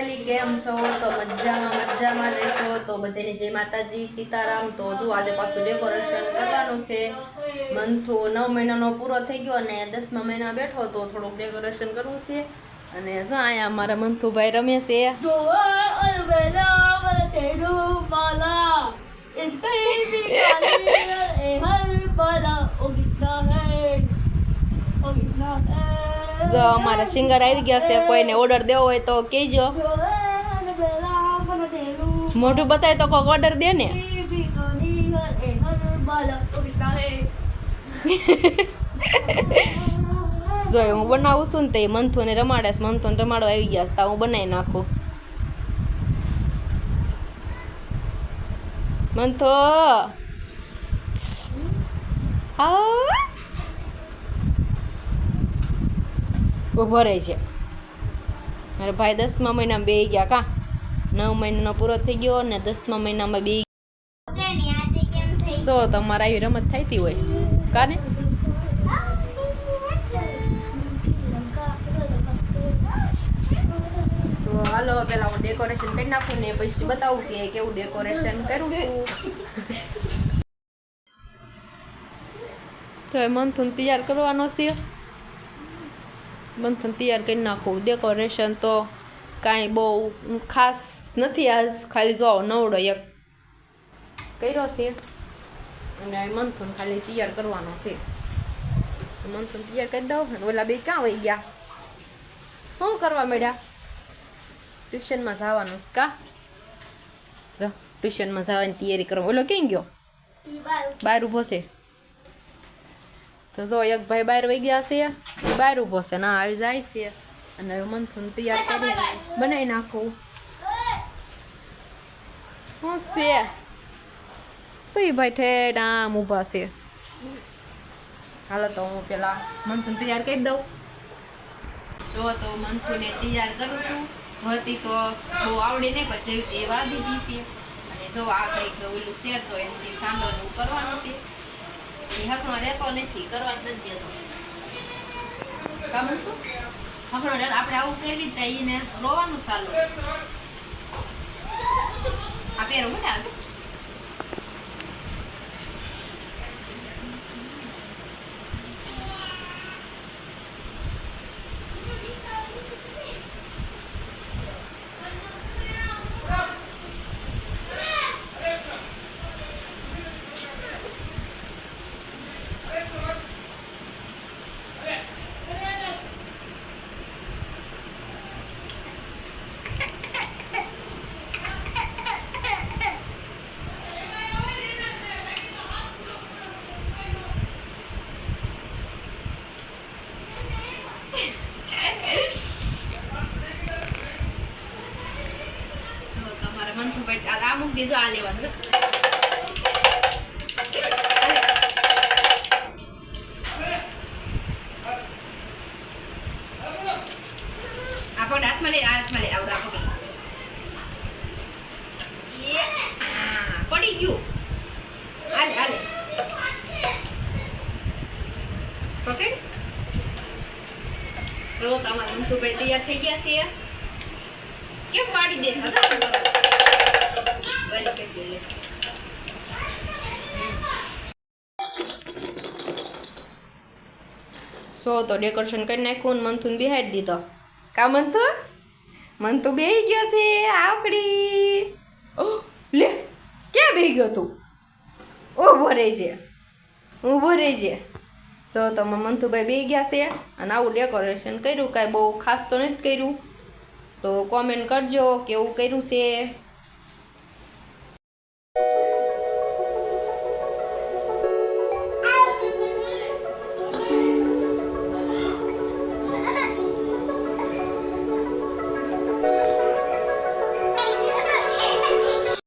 Family કેમ છો? તો મજામાં મજામાં જઈશો તો બધાની જય માતાજી, સીતારામ. તો જો આજે પાછું ડેકોરેશન કરવાનું છે. મંથુ નવ મહિનાનો પૂરો થઈ ગયો અને દસમા મહિના બેઠો, તો થોડુંક ડેકોરેશન કરવું છે. અને જો અહીંયા અમારા મંથુભાઈ રમે છે. જો અમારા સિંગર આવી ગયા છે, કોઈને ઓર્ડર દેવો હોય તો કહેજો. મોઢું બતાય તો કોઈક ઓર્ડર દે ને. જો હું બનાવું છું ને તે મંથુને રમાડે છે, મંથુને રમાડવા આવી ગયા તો હું બનાવી નાખું. મંથો. હા? ઊભો રહે છે. મારા ભાઈ દસમા મહિનામાં બે ગયા કા? નવ મહિનાનો પૂરો થઈ ગયો અને દસમા મહિનામાં બે તો તમારા આવી રમત થતી હોય. કાને? તો હાલો, પેલા હું ડેકોરેશન કરી નાખું ને પછી બતાવું કે કેવું ડેકોરેશન કરું તો એ મંથુન તૈયાર કરવાનો છે. મંથુન તૈયાર કરી નાખું. ડેકોરેશન તો કાંઈ બહુ ખાસ નથી આજ. ખાલી જો નવડો એક કર્યો છે. અને આ મંથુન ખાલી તૈયાર કરવાનો છે. મંથન તૈયાર કરી દઉં અને ઓલા બે ક્યાં વહી ગયા? શું કરવા મળ્યા ટ્યુશનમાં જવાનું છે કા? જો ટ્યુશનમાં જવાની તૈયારી કરવા. ઓલો ક્યાં ગયો? બહાર ઊભો છે. તો જો એક ભાઈ બહાર વહી ગયા છે, એ બહાર ઊભો છે, ના આવી જાય છે. અને હવે મંથુન તૈયાર કરી બનાવી નાખું. શું છે? તો એ ભાઈ ઠેઠ આમ ઊભા છે? હાલો તો હું પેલા મનસુન તૈયાર કરી દઉં. જો તો મંથુને તૈયાર કરું છું. હતી તો બહુ આવડે નહીં, પછી એવી તે વાદી દીધી છે. અને જો આ કંઈક ઓલું છે, તો એનાથી સાંડોનું કરવાનું છે. એ હકનો રહેતો નથી કરવા જ નથી દેતો કા હકણો રહેતો આપણે આવું કરવી તો એને રોવાનું સારું આ પહેરો મોટા આવજો તો તમારે મનસુખભાઈ આ મૂકી દેજો આ લેવાનું પડી ગયું હાલે હાલે પકડ તો તમારા મનસુખભાઈ તૈયાર થઈ ગયા છે કેમ પાડી દેશ. સો, તો ડેકોરેશન કરી નાખ્યું મંથુન બિહાડી દીધો. કા મંથુ? મંથુ બેહી ગયો છે, આવકડી. લે, ક્યાં બેહી ગયો તું? ઊભો રહેજે ઊભો રહેજે. તો મંથુભાઈ બે ગયા છે અને આવું ડેકોરેશન કર્યું, કાંઈ બહુ ખાસ તો નથી કર્યું. તો કોમેન્ટ કરજો, કેવું કર્યું છે?